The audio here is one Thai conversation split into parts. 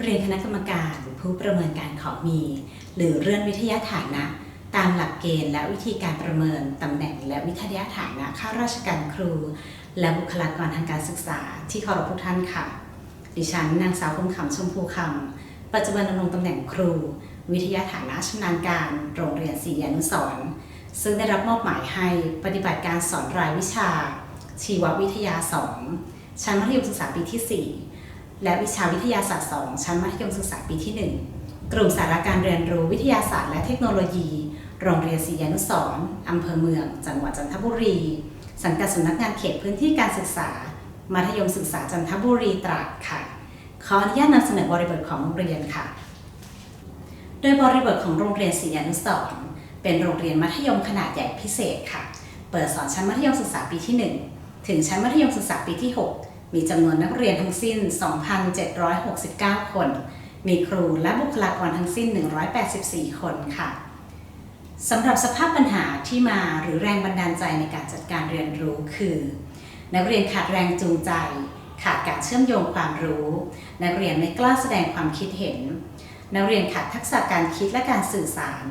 เรียนคณะกรรมการผู้ประเมินการของมี หรือเรื่องวิทยาฐานะ ตามหลักเกณฑ์และวิธีการประเมินตำแหน่งและวิทยาฐานะข้าราชการครู และบุคลากรทางการศึกษาที่เคารพทุกท่านค่ะ ดิฉันนางสาวคมขำชมพูคำปัจจุบันดำรงตำแหน่งครู วิทยาฐานะชำนาญการโรงเรียนศรีอนุสรซึ่งได้รับมอบหมายให้ปฏิบัติการสอนรายวิชา ชีววิทยา 2 ชั้นมัธยมศึกษาปีที่ 4 และวิชาวิทยาศาสตร์ 2 ชั้นมัธยมศึกษาปีที่ 1 กลุ่มสาระการเรียนรู้วิทยาศาสตร์และเทคโนโลยี โรงเรียนศรีอนุสรณ์อำเภอเมือง จังหวัดจันทบุรี สังกัดสำนักงานเขตพื้นที่การศึกษา มัธยมศึกษาจันทบุรีตราดค่ะ ขออนุญาตนำเสนอบริบทของโรงเรียนค่ะ โดยบริบทของโรงเรียนศรีอนุสรเป็นโรงเรียนมัธยมขนาดใหญ่พิเศษค่ะ เปิดสอนชั้นมัธยมศึกษาปีที่ 1 ถึงชั้นมัธยมศึกษาปีที่ 6 มีจำนวนนักเรียนทั้งสิ้น 2,769 คน มีครูและบุคลากรทั้งสิ้น 184 คนค่ะสำหรับสภาพปัญหาที่มาหรือแรงบันดาลใจในการจัดการเรียนรู้คือ นักเรียนขาดแรงจูงใจ ขาดการเชื่อมโยงความรู้ นักเรียนไม่กล้าแสดงความคิดเห็น นักเรียนขาดทักษะการคิดและการสื่อสาร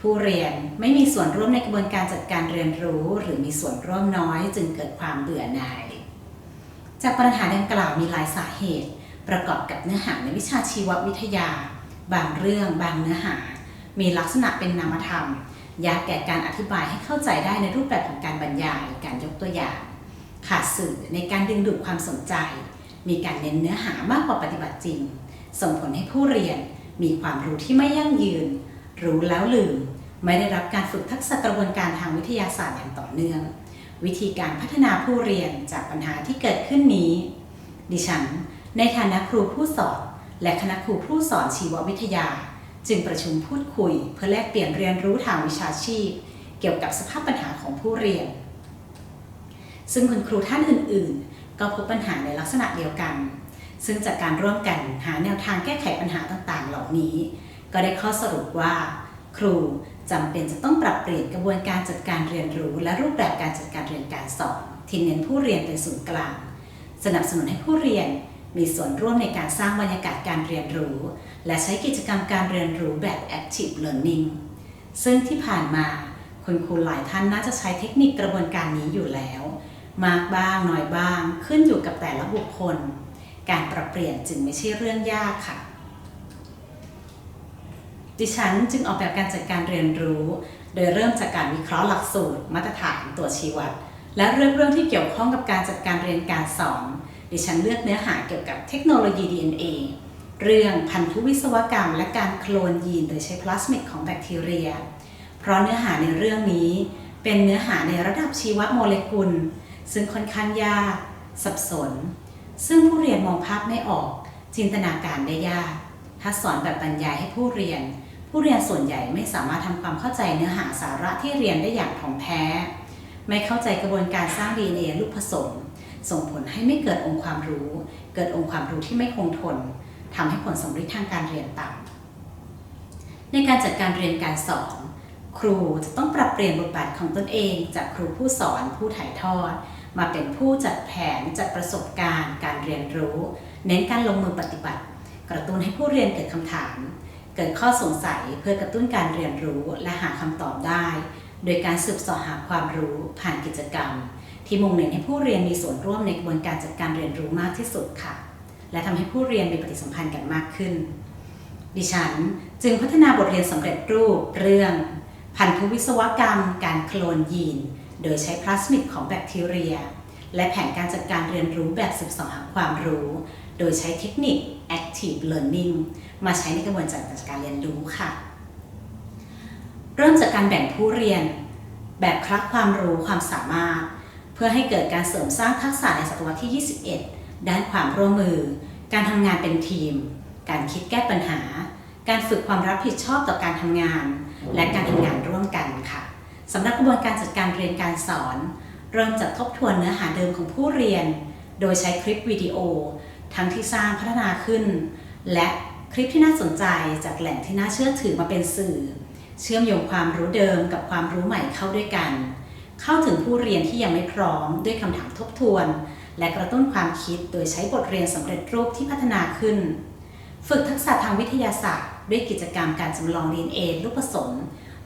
ผู้เรียนไม่มีส่วนร่วมในกระบวนการจัดการเรียนรู้ หรือมีส่วนร่วมน้อยจึงเกิดความเบื่อหน่าย จากปัญหาดังกล่าวมีหลายสาเหตุ ประกอบกับเนื้อหาในวิชาชีววิทยา บางเรื่องบางเนื้อหา มีลักษณะเป็นนามธรรม ยากแก่การอธิบายให้เข้าใจได้ในรูปแบบของการบรรยาย การยกตัวอย่าง ขาดสื่อในการดึงดูดความสนใจ มีการเน้นเนื้อหามากกว่าปฏิบัติจริง ส่งผลให้ผู้เรียนมีความรู้ที่ไม่ยั่งยืน รู้แล้วลืม ไม่ได้รับการฝึกทักษะกระบวนการทางวิทยาศาสตร์อย่างต่อเนื่อง วิธีการพัฒนาผู้เรียนจากปัญหาที่เกิดขึ้นนี้ ดิฉัน ในฐานะครูผู้สอนและคณะครูผู้สอนชีววิทยา จึงประชุมพูดคุย เพื่อแลกเปลี่ยนเรียนรู้ทางวิชาชีพ เกี่ยวกับสภาพปัญหาของผู้เรียน ซึ่งคุณครูท่านอื่น ๆ ก็พบปัญหาในลักษณะเดียวกัน ซึ่งจากการร่วมกันหาแนวทางแก้ไขปัญหาต่าง ๆ เหล่านี้ ก็ได้ข้อสรุปว่า ครู จำเป็นจะต้องปรับเปลี่ยนกระบวนการจัดการเรียนรู้ และรูปแบบการจัดการเรียนการสอนที่เน้นผู้เรียนเป็นศูนย์กลาง สนับสนุนให้ผู้เรียนมีส่วนร่วมในการสร้างบรรยากาศการเรียนรู้ และใช้กิจกรรมการเรียนรู้แบบ active learning ซึ่งที่ผ่านมาคุณครูหลายท่านน่าจะใช้เทคนิคกระบวนการนี้อยู่แล้ว มากบ้างน้อยบ้างขึ้นอยู่กับแต่ละบุคคล การปรับเปลี่ยนจึงไม่ใช่เรื่องยากค่ะ ดิฉันจึงออกแบบการจัดการเรียนรู้ โดยเริ่มจากการวิเคราะห์หลักสูตร มาตรฐานตัวชี้วัด และเรื่องเรื่องที่เกี่ยวข้องกับการจัดการเรียนการสอน ดิฉันเลือกเนื้อหาเกี่ยวกับเทคโนโลยี DNA เรื่องพันธุวิศวกรรม และการโคลนยีนโดยใช้พลาสมิดของแบคทีเรีย เพราะเนื้อหาในเรื่องนี้ เป็นเนื้อหาในระดับชีวโมเลกุล ซึ่งค่อนข้างยาก สับสน ซึ่งผู้เรียนมองภาพไม่ออก จินตนาการได้ยาก ถ้าสอนแบบบรรยายให้ผู้เรียน ผู้เรียนส่วนใหญ่ไม่สามารถทำความเข้าใจเนื้อหาสาระที่เรียนได้อย่างถ่องแท้ ไม่เข้าใจกระบวนการสร้าง DNA ลูกผสม ส่งผลให้ไม่เกิดองค์ความรู้ เกิดองค์ความรู้ที่ไม่คงทนทำให้ผลสำลิดทางการเรียนต่ำในการจัดการเรียนการสอนครูจะต้องปรับเปลี่ยนบทบาทของตนเองจากครูผู้สอนผู้ถ่ายทอด มาเป็นผู้จัดแผนจัดประสบการณ์ การเรียนรู้ เน้นการลงมือปฏิบัติ กระตุ้นให้ผู้เรียนเกิดคำถาม เกิดข้อสงสัยเพื่อกระตุ้นการเรียนรู้และหาคำตอบได้ โดยการสืบเสาะหาความรู้ผ่านกิจกรรม ที่มุ่งเน้นให้ผู้เรียนมีส่วนร่วมในกระบวนการจัดการเรียนรู้มากที่สุดค่ะ และทำให้ผู้เรียนมีปฏิสัมพันธ์กันมากขึ้น ดิฉันจึงพัฒนาบทเรียนสำเร็จรูปเรื่องพันธุวิศวกรรม การโคลนยีน โดยใช้พลาสมิดของแบคทีเรีย และแผนการจัดการเรียนรู้แบบสืบเสาะหาความรู้ โดยใช้เทคนิค active learning มาใช้ในกระบวนการจัดการเรียนรู้ค่ะ เริ่มจากการแบ่งผู้เรียน แบบคลักความรู้ความสามารถ เพื่อให้เกิดการเสริมสร้างทักษะในศตวรรษที่ 21 ด้านความร่วมมือ การทำงานเป็นทีม การคิดแก้ปัญหา การฝึกความรับผิดชอบต่อการทำงาน และการทำงานร่วมกันค่ะสำหรับกระบวนการจัดการเรียนการสอน เริ่มจากทบทวนเนื้อหาเดิมของผู้เรียน โดยใช้คลิปวิดีโอ ทั้งที่สร้างพัฒนาขึ้น และคลิปที่น่าสนใจจากแหล่งที่น่าเชื่อถือมาเป็นสื่อ เชื่อมโยงความรู้เดิมกับความรู้ใหม่เข้าด้วยกัน เข้าถึงผู้เรียนที่ยังไม่พร้อมด้วยคำถามทบทวน และกระตุ้นความคิดโดยใช้บทเรียนสำเร็จรูปที่พัฒนาขึ้น ฝึกทักษะทางวิทยาศาสตร์ ด้วยกิจกรรมการจำลอง DNA ลูกผสม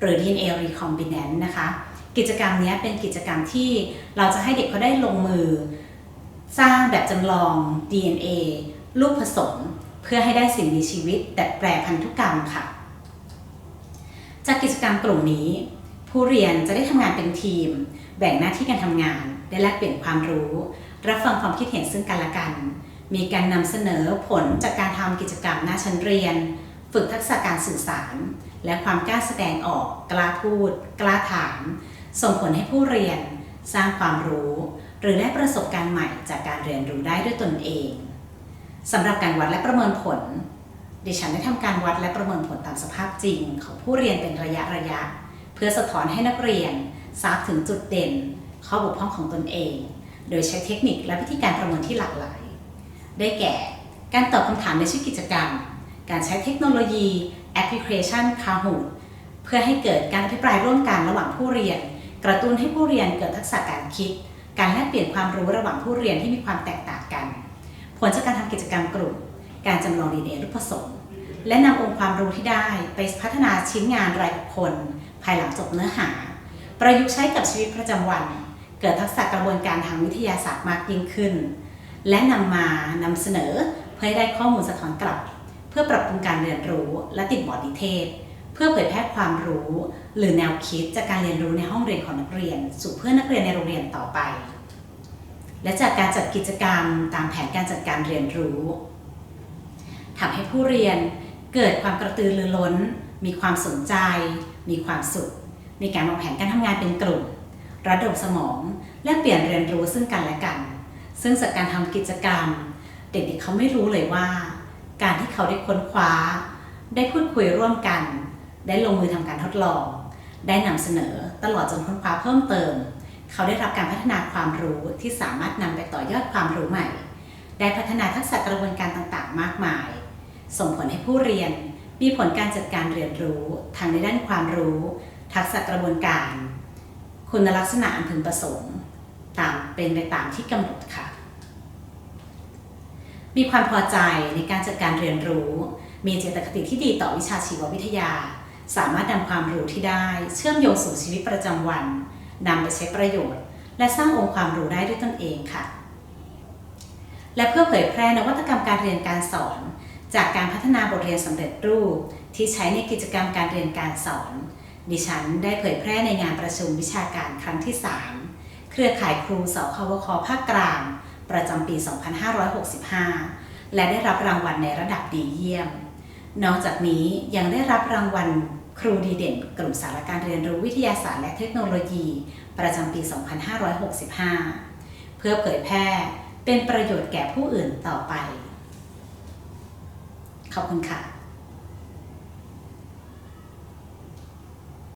หรือ DNA recombinant นะคะ กิจกรรมนี้เป็นกิจกรรมที่เราจะให้เด็กเขาได้ลงมือ แบบจำลอง DNA ลูกผสม เพื่อให้ได้สิ่งมีชีวิตแต่แปรพันธุกรรมค่ะ จากกิจกรรมกลุ่มนี้ ผู้เรียนจะได้ทำงานเป็นทีม แบ่งหน้าที่การทำงานได้แลกเปลี่ยนความรู้ รับฟังความคิดเห็นซึ่งกันและกัน มีการนำเสนอผลจากการทำกิจกรรมหน้าชั้นเรียน ฝึกทักษะการสื่อสาร และความกล้าแสดงออก กล้าพูด กล้าถาม ส่งผลให้ผู้เรียนสร้างความรู้ หรือได้ประสบการณ์ใหม่จากการเรียนรู้ได้ด้วยตนเองสำหรับการวัดและประเมินผล ดิฉันได้ทำการวัดและประเมินผลตามสภาพจริง ของผู้เรียนเป็นระยะระยะ เพื่อสะท้อนให้นักเรียนทราบถึงจุดเด่น ข้อบกพร่องของตนเอง โดยใช้เทคนิคและวิธีการประเมินที่หลากหลาย ได้แก่ การตอบคำถามในชื่อกิจกรรม การใช้เทคโนโลยีแอปพลิเคชัน Kahoot เพื่อให้เกิดการอภิปรายร่วมกันระหว่างผู้เรียน กระตุ้นให้ผู้เรียนเกิดทักษะการคิด การแลกเปลี่ยนความรู้ระหว่างผู้เรียนที่มีความแตกต่างกัน ผลจากการทำกิจกรรมกลุ่ม การจำลองดีเอ็นรูปผสม และนำองค์ความรู้ที่ได้ไปพัฒนาชิ้นงานรายบุคคล ภายหลังจบเนื้อหา ประยุกต์ใช้กับชีวิตประจำวัน เกิดทักษะกระบวนการทางวิทยาศาสตร์มากยิ่งขึ้น และนำมานำเสนอเพื่อให้ได้ข้อมูลสะท้อนกลับ เพื่อปรับปรุงการเรียนรู้และติดบอร์ดนิเทศ เพื่อเผยแพร่ความรู้ หรือแนวคิดจากการเรียนรู้ในห้องเรียนของนักเรียน สู่เพื่อนนักเรียนในโรงเรียนต่อไป และจากการจัดกิจกรรมตามแผนการจัดการเรียนรู้ทำให้ผู้เรียนเกิดความกระตือรือร้น มีความสนใจ มีความสุข มีการวางแผนการทำงานเป็นกลุ่ม ระดมสมอง และเปลี่ยนเรียนรู้ซึ่งกันและกัน ซึ่งจากการทำกิจกรรม เด็กๆเขาไม่รู้เลยว่า การที่เขาได้ค้นคว้า ได้พูดคุยร่วมกัน ได้ลงมือทำการทดลอง ได้นำเสนอตลอดจนค้นคว้าเพิ่มเติม เขาได้รับการพัฒนาความรู้ที่สามารถนำไปต่อยอดความรู้ใหม่ ได้พัฒนาทักษะกระบวนการต่างๆ มากมาย ส่งผลให้ผู้เรียนมีผลการจัดการเรียนรู้ทางในด้านความรู้ ทักษะกระบวนการ คุณลักษณะอันพึงประสงค์ตามเป็นไปตามที่กำหนดค่ะ มีความพอใจในการจัดการเรียนรู้ มีเจตคติที่ดีต่อวิชาชีววิทยา สามารถนำความรู้ที่ได้เชื่อมโยงสู่ชีวิตประจำวันนำไปใช้ประโยชน์ และสร้างองค์ความรู้ได้ด้วยตนเองค่ะ และเพื่อเผยแพร่นวัตกรรมการเรียนการสอน จากการพัฒนาบทเรียนสำเร็จรูป ที่ใช้ในกิจกรรมการเรียนการสอน ดิฉันได้เผยแพร่ในงานประชุมวิชาการครั้งที่ 3 เครือข่ายครูสควคภาคกลาง ประจำปี 2565 และได้รับรางวัลในระดับดีเยี่ยม นอกจากนี้ยังได้รับรางวัลครูดีเด่น กลุ่มสาระการเรียนรู้วิทยาศาสตร์และเทคโนโลยี ประจำปี 2565 เพื่อเผยแพร่เป็นประโยชน์แก่ผู้อื่นต่อไป ขอบคุณค่ะ